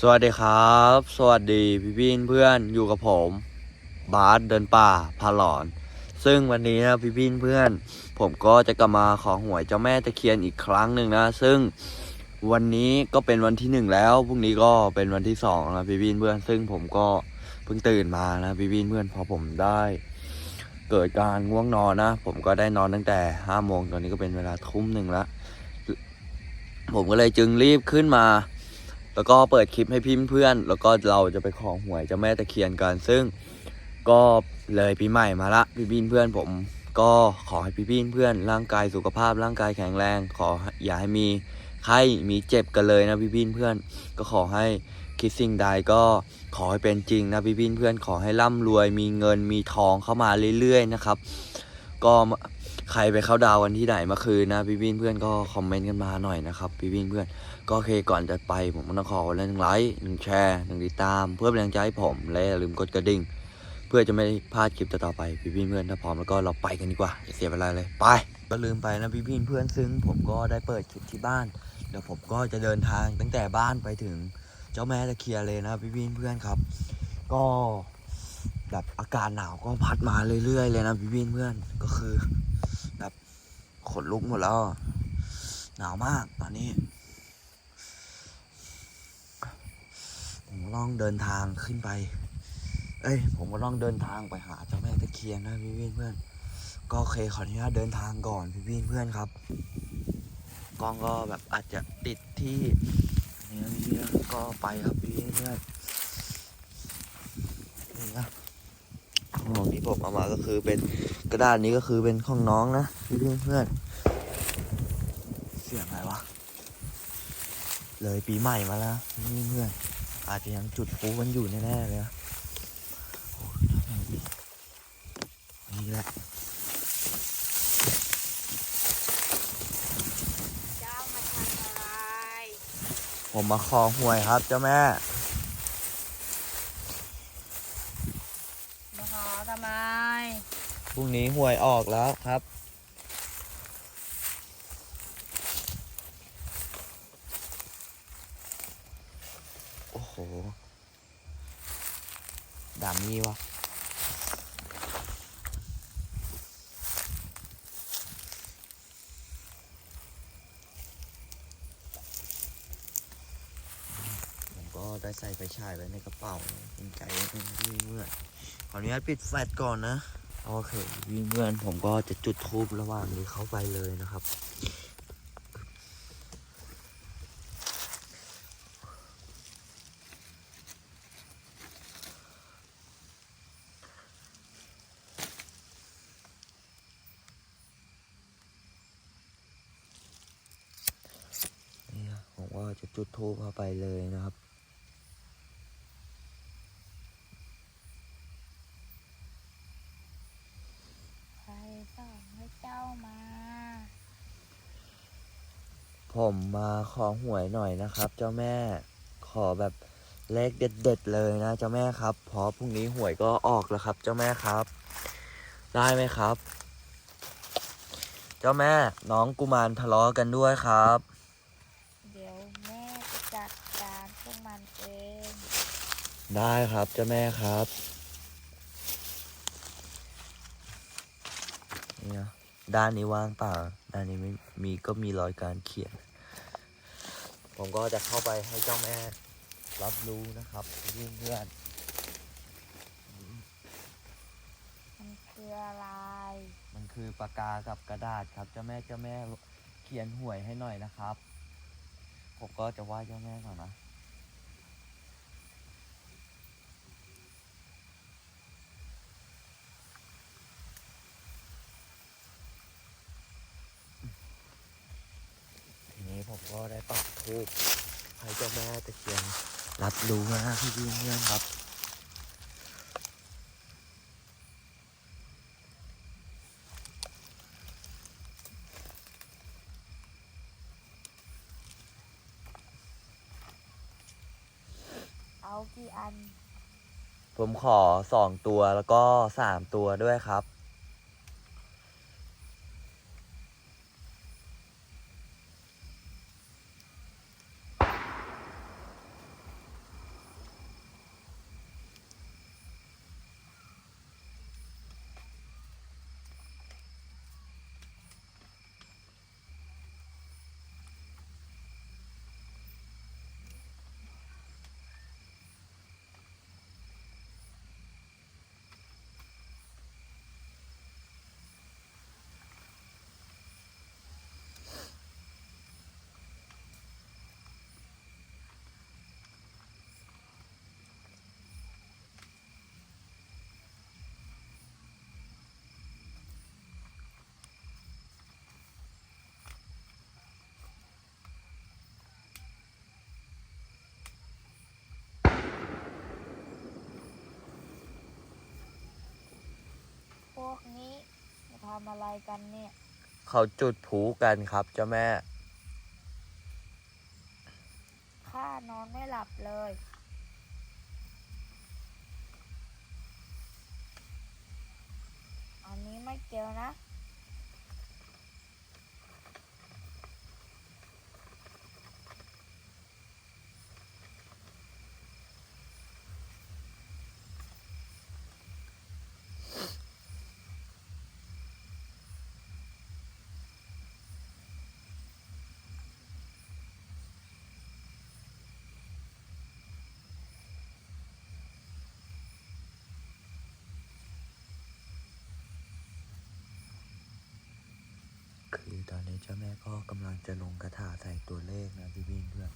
สวัสดีครับ สวัสดีพี่พี่เพื่อนอยู่กับผม บาสเดินป่าพาหลอน ซึ่งวันนี้นะพี่พี่เพื่อน ผมก็จะกลับมาขอหวยเจ้าแม่ตะเคียนอีกครั้งหนึ่งนะ ซึ่งวันนี้ก็เป็นวันที่หนึ่งแล้วพรุ่งนี้ก็เป็นวันที่สองนะพี่พี่เพื่อน ซึ่งผมก็เพิ่งตื่นมานะพี่พี่เพื่อนพอผมได้ เกิดการง่วงนอนนะ ผมก็ได้นอนตั้งแต่ห้าโมงตอนนี้ก็เป็นเวลาทุ่มหนึ่งล้วผมก็เลยจึงรีบขึ้นมา แล้วก็เปิดคลิปให้พี่เพื่อน แล้วก็เราจะไปขอหวยเจ้าแม่ตะเคียนกัน ซึ่งก็เลยปีใหม่มาละพี่พี่เพื่อนผม ก็ขอให้พี่พี่เพื่อนร่างกายสุขภาพร่างกายแข็งแรง ขออย่าให้มีไข้มีเจ็บกันเลยนะพี่พี่เพื่อน ก็ขอให้คิดสิ่งใดก็ขอให้เป็นจริงนะพี่พี่เพื่อนขอให้ร่ำรวยมีเงินมีทองเข้ามาเรื่อยๆนะครับ ก็ใครไปเข้าดาวกันที่ไหนเมื่อคืนนะพี่พี่เพื่อนก็คอมเมนต์กันมาหน่อยนะครับพี่พี่เพื่อน ก็โอเคก่อนจะไปผมก็ต้องขอคนละหนึ่งไลค์หนึ่งแชร์หนึ่งติดตาม เพื่อเป็นแรงใจให้ผมและอย่าลืมกดกระดิ่ง เพื่อจะไม่พลาดคลิปต่อไปพี่พี่เพื่อนถ้าพร้อมแล้วก็เราไปกันดีกว่าอย่าเสียเวลาเลยไป ก็ลืมไปนะพี่พี่เพื่อนซึ่งผมก็ได้เปิดคลิปที่บ้านเดี๋ยวผมก็จะเดินทางตั้งแต่บ้านไปถึงเจ้าแม่ตะเคียนเลยนะพี่พี่เพื่อนครับ ก็แบบอากาศหนาวก็พัดมาเรื่อยๆเลยนะพี่พี่เพื่อนก็คือ แบบขนลุกหมดแล้ว หนาวมากตอนนี้ ผม ก็ต้องเดินทางขึ้นไป เอ้ย ผมก็ต้องเดินทางไปหาเจ้าแม่ตะเคียนนะพี่วินเพื่อน ก็โอเคขออนุญาตเดินทางก่อนพี่วินเพื่อนครับ กล้องก็แบบอาจจะติดที่นี่นะพี่วินก็ไปครับพี่วินเพื่อนนี่นะของที่ผมเอามาก็คือเป็นกระดาษนี้ก็คือเป็นของน้องนะพี่วินเพื่อน เสียงอะไรวะ เลยปีใหม่มาแล้วพี่วินเพื่อน อาจจะยังจุดฟูกันอยู่แน่ๆเลยนะโอ้ยนี่แหละเจ้ามาทำอะไรผมมาขอหวยครับเจ้าแม่มาขอทำไมพรุ่งนี้หวยออกแล้วครับ โอ้โหดามี่วะผมก็ ได้ใส่ไฟฉายไว้ในกระเป๋าเป็นใจวิ่งเมื่อนขออนุญาตปิดแฟลชก่อนนะ โอเควิ่งเมื่อนผมก็จะจุดทูบระหว่างนี้เข้าไปเลยนะครับ นี่นะผมก็จะจุดทูบเข้าไปเลยนะครับ ใครส่งให้เจ้ามา ผมมาขอหวยหน่อยนะครับ เจ้าแม่ขอแบบเลขเด็ด ๆ เลยนะเจ้าแม่ครับเพราะพรุ่งนี้หวยก็ออกแล้วครับ เจ้าแม่ครับ ได้ไหมครับ เจ้าแม่น้องกุมารทะเลาะกันด้วยครับ เดี๋ยวแม่จะจัดการพวกมันเอง ได้ครับเจ้าแม่ครับเนี่ยด้านนี้ว่างเปล่าด้านนี้ไม่มีก็มีรอยการเขียน ผมก็จะเข้าไปให้เจ้าแม่รับรู้นะครับเพื่อนมันคืออะไรๆมันคือปากกากับกระดาษครับเจ้าแม่เจ้าแม่เขียนหวยให้หน่อยนะครับ ผมก็จะไหว้เจ้าแม่ก่อนนะ ทีนี้ ผมก็ได้ปักทูบให้เจ้าแม่ตะเคียนรับรู้นะพี่พี่เพื่อนครับเอากี่อัน ผมขอสองตัวแล้วก็สามตัวด้วยครับำอะไรกันเนี่ย เขาจุดพลุกันครับเจ้าแม่ ข้านอนไม่หลับเลย อันนี้ไม่เกี่ยวนะ คือตอนนี้เจ้าแม่ก็กำลังจะลงคาถาใส่ตัวเลขนะพี่บินเพื่อน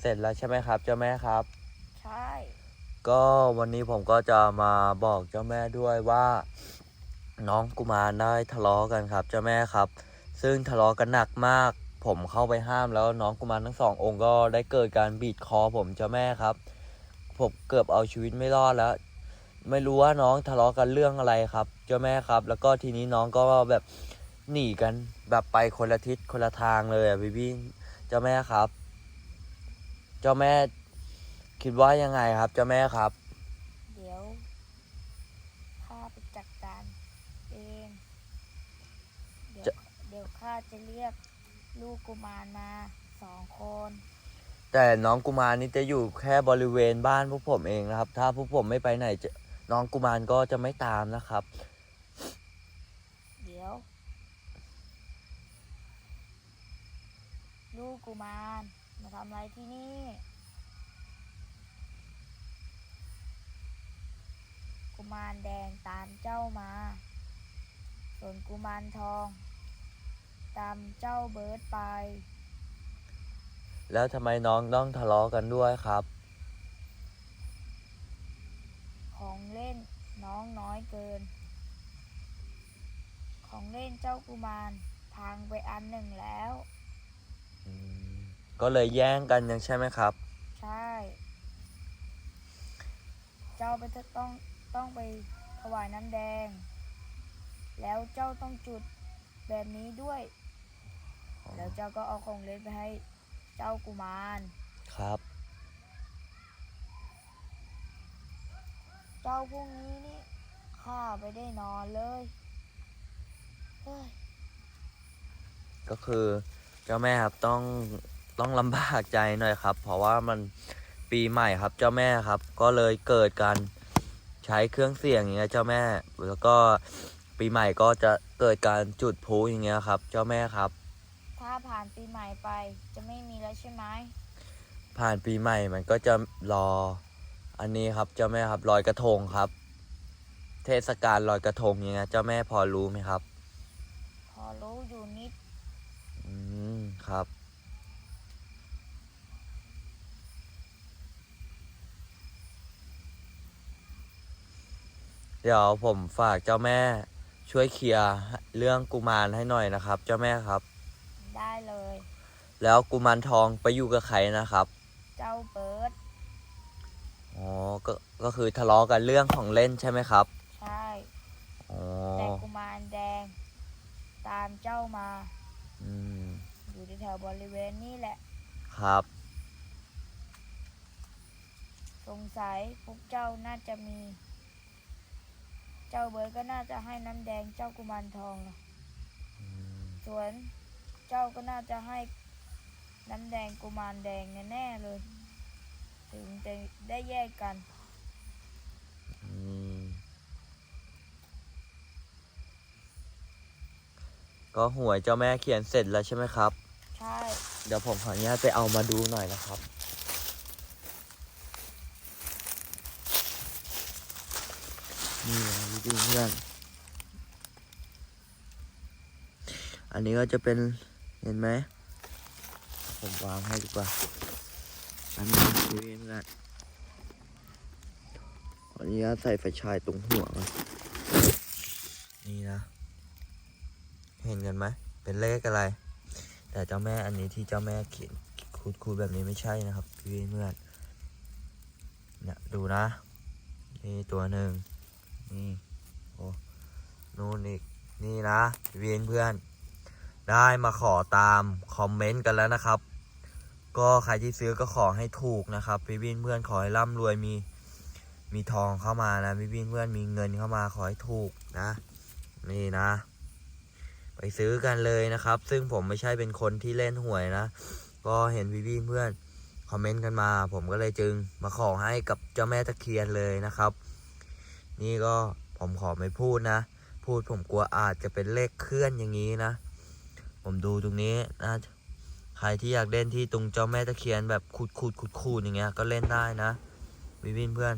เสร็จแล้วใช่ไหมครับ เจ้าแม่ครับ ใช่ ก็วันนี้ผมก็จะมาบอกเจ้าแม่ด้วยว่า น้องกุมารได้ทะเลาะกันครับ เจ้าแม่ครับ ซึ่งทะเลาะกันหนักมาก ผมเข้าไปห้ามแล้วน้องกุมารทั้งสององค์ก็ได้เกิดการบีดคอผมเจ้าแม่ครับ ผมเกือบเอาชีวิตไม่รอดแล้ว ไม่รู้ว่าน้องทะเลาะกันเรื่องอะไรครับ เจ้าแม่ครับ แล้วก็ทีนี้น้องก็แบบหนีกันแบบไปคนละทิศคนละทางเลยอะพี่พี่เจ้าแม่ครับเจ้าแม่คิดว่ายังไงครับ เจ้าแม่ครับ เดี๋ยวข้าไปจัดการเองเดี๋ยวจะเดี๋ยวข้าจะเรียกลูกกุมารมาสองคน แต่น้องกุมารนี่จะอยู่แค่บริเวณบ้านพวกผมเองนะครับ ถ้าพวกผมไม่ไปไหนจะน้องกุมารก็จะไม่ตามนะครับ เดี๋ยว ลูกกุมารมา ทำอะไรที่นี่ กุมารแดงตามเจ้ามา ส่วนกุมารทอง ตามเจ้าเบิร์ดไป แล้วทำไมน้องต้องทะเลาะกันด้วยครับ ของเล่นน้องน้อยเกิน ของเล่นเจ้ากุมารพังไปอันหนึ่งแล้ว อืม ก็เลยแย่งกันยังใช่ไหมครับ ใช่ เจ้าไปจะต้องต้องไปถวายน้ำแดง แล้วเจ้าต้องจุดแบบนี้ด้วย แล้วเจ้าก็เอาของเล่นไปให้เจ้ากุมารครับ เจ้าพวกนี้นี่ข้าไปได้นอนเลยเฮ้ยก็คือเจ้าแม่ครับต้อง ต้องลำบากใจหน่อยครับ เพราะว่ามันปีใหม่ครับเจ้าแม่ครับ ก็เลยเกิดการใช้เครื่องเสียงอย่างเงี้ยเจ้าแม่แล้วก็ปีใหม่ก็จะเกิดการจุดพลุอย่างเงี้ยครับ เจ้าแม่ครับ ถ้าผ่านปีใหม่ไปจะไม่มีแล้วใช่ไหมผ่านปีใหม่มันก็จะรออันนี้ครับเจ้าแม่ครับลอยกระทงครับ เทศกาลลอยกระทงอย่างเงี้ยเจ้าแม่พอรู้ไหมครับ พอรู้อยู่นิด อืมครับ เดี๋ยวผมฝากเจ้าแม่ช่วยเคลียร์เรื่องกุมารให้หน่อยนะครับ เจ้าแม่ครับ ได้เลย แล้วกุมารทองไปอยู่กับใครนะครับ เจ้าเบิร์ดอ๋อก็ก็คือทะเลาะกันเรื่องของเล่นใช่ไหมครับใช่อ๋อแต่กุมารแดง ตามเจ้ามา อืมอยู่แถวๆบริเวณนี้แหละ ครับ สงสัยพวกเจ้าน่าจะมี เจ้าเบิร์ดก็น่าจะให้น้ำแดงเจ้ากุมารทองล่ะอืมส่วนเจ้าก็น่าจะให้น้ำแดงกุมารแดงแน่ๆเลย ถึงจะได้แยกกัน อืมก็หวยเจ้าแม่เขียนเสร็จแล้วใช่ไหมครับ ใช่ เดี๋ยวผมขออนุญาตไปเอามาดูหน่อยนะครับ นี่ นะพี่ๆเพื่อน อันนี้ก็จะเป็นเห็นไหม ผมวางให้ดีกว่า อันนี้คุยเพื่อนออนุญาใส่ไฟฉายตรงหัวนนี่นะ เห็นกันไหม เป็นเลขอะไร แต่เจ้าแม่อันนี้ที่เจ้าแม่เขียนคูดคูดแบบนี้ไม่ใช่นะครับพี่เพื่อนเนี่ยดูนะ นี่ตัวหนึ่งนี่ โอ้นู่นอีกนี่นะพี่เพื่อน ได้มาขอตามคอมเมนต์กันแล้วนะครับ ก็ใครที่ซื้อก็ขอให้ถูกนะครับพี่วินเพื่อนขอให้ร่ำรวยมีมีทองเข้ามานะพี่วินเพื่อนมีเงินเข้ามาขอให้ถูกนะ นี่นะ ไปซื้อกันเลยนะครับ ซึ่งผมไม่ใช่เป็นคนที่เล่นหวยนะ ก็เห็นพี่วินเพื่อนคอมเมนต์กันมา ผมก็เลยจึงมาขอให้กับเจ้าแม่ตะเคียนเลยนะครับ นี่ก็ ผมขอไม่พูดนะ พูดผมกลัวอาจจะเป็นเลขเคลื่อนอย่างนี้นะ ผมดูตรงนี้นะ ใครที่อยากเล่นที่ตรงเจ้าแม่ตะเคียนแบบขูดขูดขูดขูดอย่างเงี้ยก็เล่นได้นะวิวินเพื่อน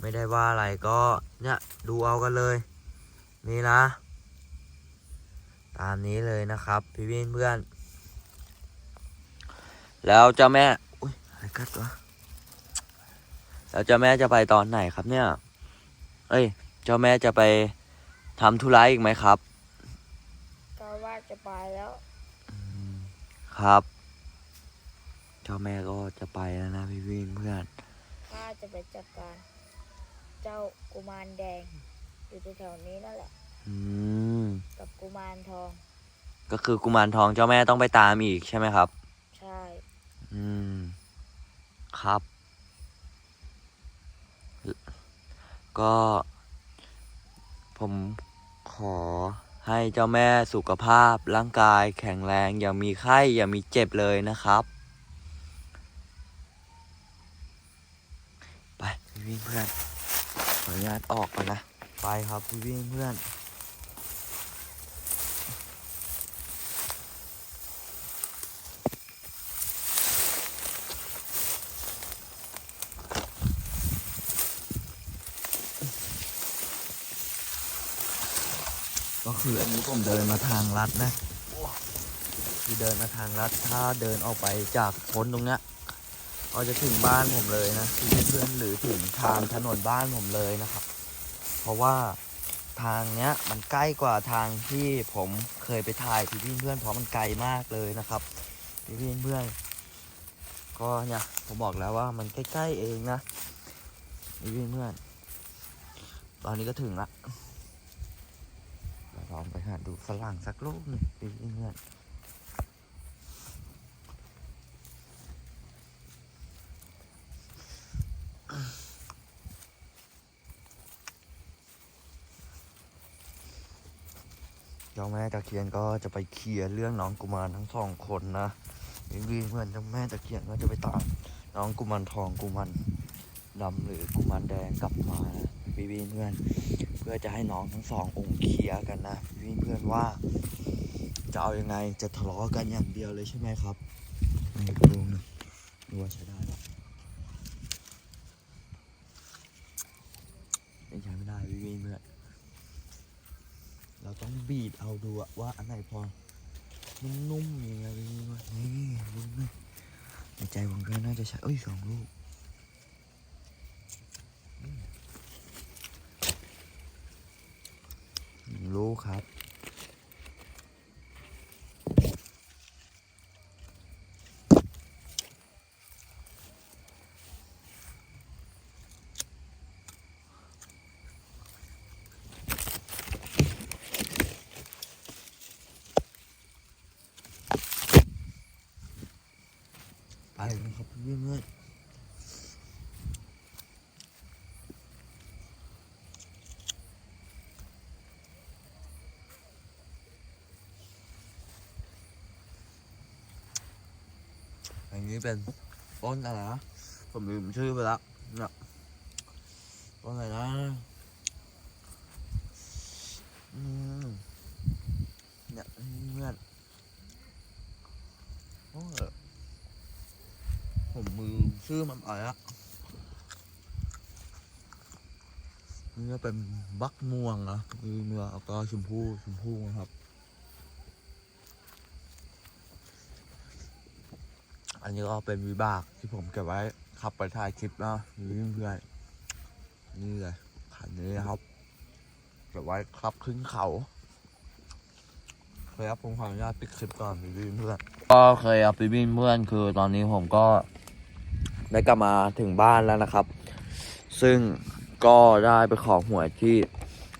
ไม่ได้ว่าอะไรก็เนี่ยดูเอากันเลย นี่นะ ตามนี้เลยนะครับพี่วินเพื่อน แล้วเจ้าแม่อุ้ยอะไรกัดวะแล้วเจ้าแม่จะไปตอนไหนครับเนี่ย เอ้ย จ้าแม่จะไปทำธุระอีกไหมครับ ก็ว่าจะไปแล้ว ครับ เจ้าแม่ก็จะไปแล้วนะพี่วินเพื่อนข้าจะไปจัดการ เจ้ากุมารแดง อยู่แถวๆนี้นั่นแหละ อืม กับกุมารทอง ก็คือกุมารทองเจ้าแม่ต้องไปตามอีกใช่ไหมครับ ใช่ อืม ครับ ก็ ผมขอให้เจ้าแม่สุขภาพร่างกายแข็งแรงอย่ามีไข้อย่ามีเจ็บเลยนะครับ ไปวิ่งเพื่อนขออนุญาตออกก่อนนะ ไปครับพี่วิ่งเพื่อน ก็คืออันนี้ผมเดินมาทางลัดนะคือเดินมาทางลัดถ้าเดินออกไปจากพ้นตรงเนี้ยก็จะถึงบ้านผมเลยนะคือเพื่อนๆหรือถึงทางถนนบ้านผมเลยนะครับ เพราะว่าทางเนี้ยมันใกล้กว่าทางที่ผมเคยไปถ่ายพี่เพื่อนเพราะมันไกลมากเลยนะครับพี่เพื่อนก็เนี่ยผมบอกแล้วว่ามันใกล้ๆเองนะพี่เพื่อนตอนนี้ก็ถึงละ ลองไปหาดูฝรั่งสักลูกหนึ่งปีเพื่อนเจ้าแม่ตะเคียนก็จะไปเคลียร์เรื่องน้องกุมารทั้งสองคนนะพี่เพื่อนเจ้าแม่ตะเคียนก็จะไปตามน้องกุมารทองกุมาร ดำหรือกุมารแดงกลับมาพี่เพื่อน เพื่อจะให้น้องทั้งสององค์เคลียร์กันนะพี่เพื่อนว่า จะเอาอยังไงจะทะเลาะกันอย่างเดียวเลยใช่ไหมครับนี่ดูหนึ่งดูว่าใช้ได้หรอยังใช้ไม่ได้พี่เพื่อนเราต้องบีดเอาดูว่าอันไหนพอนุ่มๆอย่างเงี้ยพี่เพื่อนนี่ดูนะในใจผมก็น่าจะใช้เอ้ยสองลูก รู้ ครับ ไปนะครับเพื่อน อันนี้เป็นต้นอะไรนะผมลืมชื่อไปแล้วเนี่ยต้นอะไรนะอืมเนี่ยเพื่อนโอ้ยผมมือชื่อมันอะไรอะนี่เป็นบักม่วงนะคือเนื้อแล้วก็ชมพูชมพูนะครับ อันนี้ก็เป็นวิบากที่ผมเก็บไว้ขับไปถ่ายคลิปนะนี่เพื่อนนี่เลยคันนี้นะครับเก็บไว้ขับขึ้นเขาเคยครับผมขออนุญาตปิดคลิปก่อนพี่เพื่อนก็เคยครับพี่พี่เพื่อนคือตอนนี้ผมก็ได้กลับมาถึงบ้านแล้วนะครับ ซึ่งก็ได้ไปขอหวยที่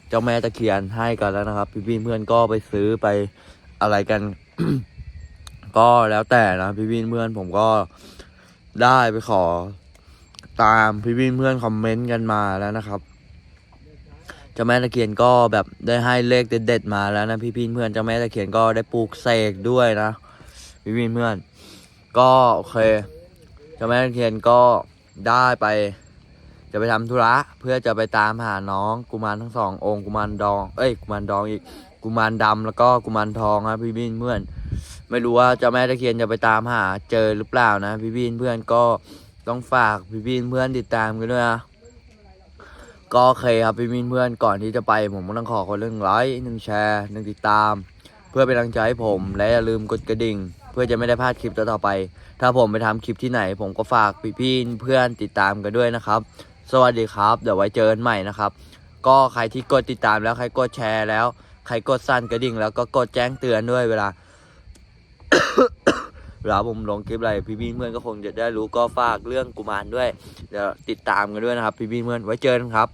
เจ้าแม่ตะเคียนให้กันแล้วนะครับ พี่พี่เพื่อนก็ไปซื้อไปอะไรกัน ก็แล้วแต่นะพี่พี่เพื่อนผมก็ได้ไปขอ ตามพี่พี่เพื่อนคอมเมนต์กันมาแล้วนะครับเจ้าแม่ตะเคียนก็แบบได้ให้เลขเด็ดๆมาแล้วนะพี่พี่เพื่อนเจ้าแม่ตะเคียนก็ได้ปลูกเสกด้วยนะพี่พี่เพื่อน ก็โอเคเจ้าแม่ตะเคียนก็ได้ไป จะไปทำธุระเพื่อจะไปตามหาน้องกุมารทั้งสององค์กุมารดอง เอ้ยกุมารดองอีกกุมารดำแล้วก็กุมารทองนะพี่บินเพื่อน ไม่รู้ว่าเจ้าแม่ตะเคียนจะไปตามหาเจอหรือเปล่านะ พี่บินเพื่อนก็ต้องฝากพี่บินเพื่อนติดตามกันด้วยนะก็โอเคครับพี่บินเพื่อนก่อนที่จะไปผมก็ต้องขอคนละหนึ่งไลค์หนึ่งแชร์หนึ่งติดตาม เพื่อเป็นกำลังใจให้ผม และอย่าลืมกดกระดิ่ง เพื่อจะไม่ได้พลาดคลิปต่อๆไป ถ้าผมไปทำคลิปที่ไหน ผมก็ฝากพี่ๆเพื่อนติดตามกันด้วยนะครับ สวัสดีครับ เดี๋ยวไว้เจอกันใหม่นะครับ ก็ใครที่กดติดตามแล้วใครกดแชร์แล้ว ใครกดสั่นกระดิ่ง แล้วก็กดแจ้งเตือนด้วยเวลา เวลาผมลงคลิปอะไรพี่พี่เพื่อนก็คงจะได้รู้ก็ฝากเรื่องกุมารด้วยเดี๋ยวติดตามกันด้วยนะครับ พี่พี่เพื่อนไว้เจอกันครับ